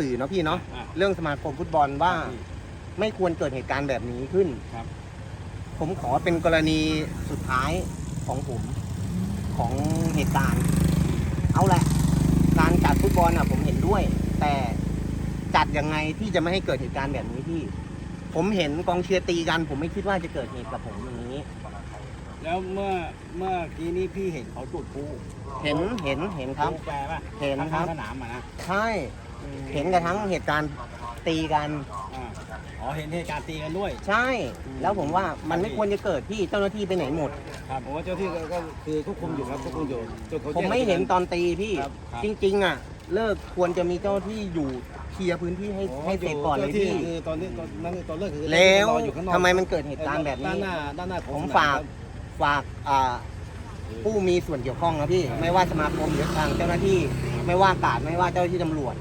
สื่อเนาะพี่เนาะอะเรื่องสมาคมฟุตบอลว่าพี่ไม่ควรเกิดเหตุการณ์แบบนี้ขึ้นครับ ผมขอเป็นกรณีสุดท้ายของผมของเหตุการณ์ เอาแหละ การจัดฟุตบอลอะ ผมเห็นด้วย แต่จัดยังไงที่จะไม่ให้เกิดเหตุการณ์แบบนี้พี่ ผมเห็นกองเชียร์ตีกัน ผมไม่คิดว่าจะเกิดเหตุกับผมอย่างนี้ แล้วเมื่อเมื่อกี้นี้พี่เห็นเขาจุดพลุเห็นเห็นเห็นครับพลุแปลป่ะเห็นครับ ข้างๆสนามอะนะ ใช่ เห็นกระทั่งเหตุการณ์ตีกัน อ่าอ๋อเห็นเหตุการณ์ตีกันด้วย ใช่ แล้วผมว่ามันไม่ควรจะเกิดพี่เจ้าหน้าที่ไปไหนหมด ครับโอ้เจ้าที่ก็ก็คือควบคุมอยู่ครับควบคุมอยู่จนเขาผมแจ้งไม่เห็นตอนตีพี่ ครับครับ จริง ๆ อะ เลิกควรจะมีเจ้าที่อยู่เคลียร์พื้นที่ให้โอ้ให้เสร็จก่อนเลยจ้าที่พี่ คือตอนนี้ตอนนั้นตอนเลิกคือแล้วรออยู่ข้างนอกทำไมมันเกิดเหตุการณ์แบบด้านี้ นหน้าด้านหน้าของผมสนฝากครับฝากอ่าผู้มีส่วนเกี่ยวข้องนะพี่ ไม่ว่าสมาคมหรือทางเจ้าหน้าที่ ไม่ว่ากาดไม่ว่าเจ้าหน้าที่ตำรวจ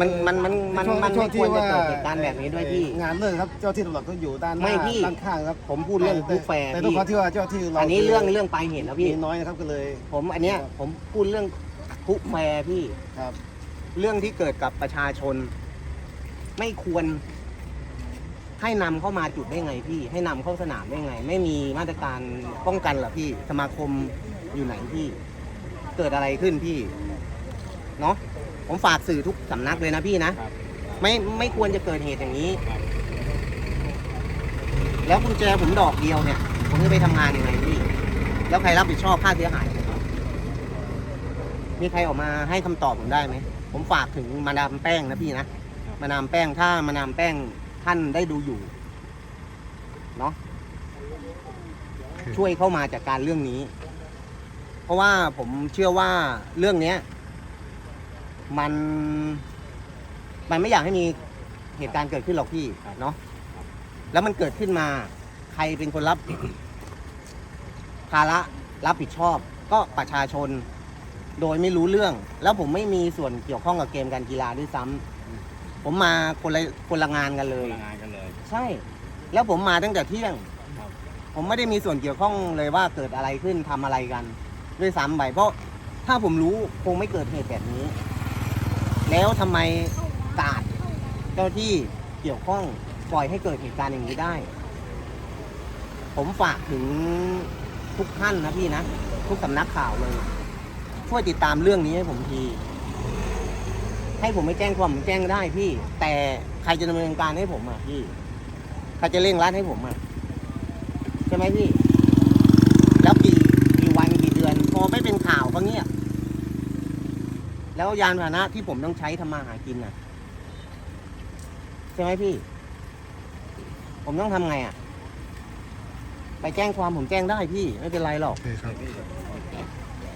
มันมันมันมันช่วงมันช่ไม่งควรจะที่เกิดเหตุการณ์แบบนี้ด้วยพี่ งานเลิกครับเจ้าที่ตำรวจก็อยู่ด้านหไม่น้าพี่ ด้านข้างครับผมพูดเรื่องผู้แฟร์แต่ด้วยพี่ความที่ว่าเจ้าที่เราอันนี้เรื่องเรื่องปลายเหตุแล้วมีพี่ น้อยนะครับก็เลยผมอันเนี้ยผมพูดเรื่องผู้แฟร์พี่ ครับเรื่องที่เกิดกับประชาชน ไม่ควร ให้นำเข้ามาจุดได้ไงพี่ ให้นำเข้าสนามได้ไง ไม่มีมาตรการป้องกันเหรอพี่ สมาคมอยู่ไหนพี่ เกิดอะไรขึ้นพี่ เนาะ ผมฝากสื่อทุกสำนักเลยนะพี่นะ ครับ ไม่ไม่ควรจะเกิดเหตุอย่างนี้ ครับ แล้วกุญแจผมดอกเดียวเนี่ย ผมจะไปทำงานยังไงพี่ แล้วใครรับผิดชอบค่าเสียหายมีใครออกมาให้คำตอบผมได้ไหม ผมฝากถึงมาดามแป้งนะพี่นะ มาดามแป้งถ้ามาดามแป้งท่านได้ดูอยู่เนาะช่วยเข้ามาจัดการเรื่องนี้ เพราะว่าผมเชื่อว่าเรื่องเนี้ย มัน มันไม่อยากให้มีเหตุการณ์เกิดขึ้นหรอกพี่เนาะแล้วมันเกิดขึ้นมา ใครเป็นคนรับ ภาระรับผิดชอบ ก็ประชาชน โดยไม่รู้เรื่อง แล้วผมไม่มีส่วนเกี่ยวข้องกับเกมการกีฬาด้วยซ้ำผมมาคนละคนละงานกันเลยพลังงานกันเลย ใช่ แล้วผมมาตั้งแต่เที่ยง ครับ ผมไม่ได้มีส่วนเกี่ยวข้องเลยว่าเกิดอะไรขึ้นทำอะไรกัน ด้วยซ้ำไปเพราะถ้าผมรู้คงไม่เกิดเหตุแบบนี้ แล้วทำไมกาดเจ้าที่เกี่ยวข้องปล่อยให้เกิดเหตุการณ์อย่างนี้ได้ ผมฝากถึงทุกท่านนะพี่นะ ทุกสำนักข่าวเลย ช่วยติดตามเรื่องนี้ให้ผมที ให้ผมไม่แจ้งความผมแจ้งได้พี่ แต่ใครจะดำเนินการให้ผมอะพี่ ใครจะเร่งรัดให้ผมอะใช่ไหมพี่ แล้วกี่กี่วันกี่เดือน พอไม่เป็นข่าวก็เงียบ แล้วยานพาหนะที่ผมต้องใช้ทำมาหากินน่ะ ใช่ไหมพี่ ผมต้องทำไงอะ ไปแจ้งความผมแจ้งได้พี่ ไม่เป็นไรหรอก โอเคครับ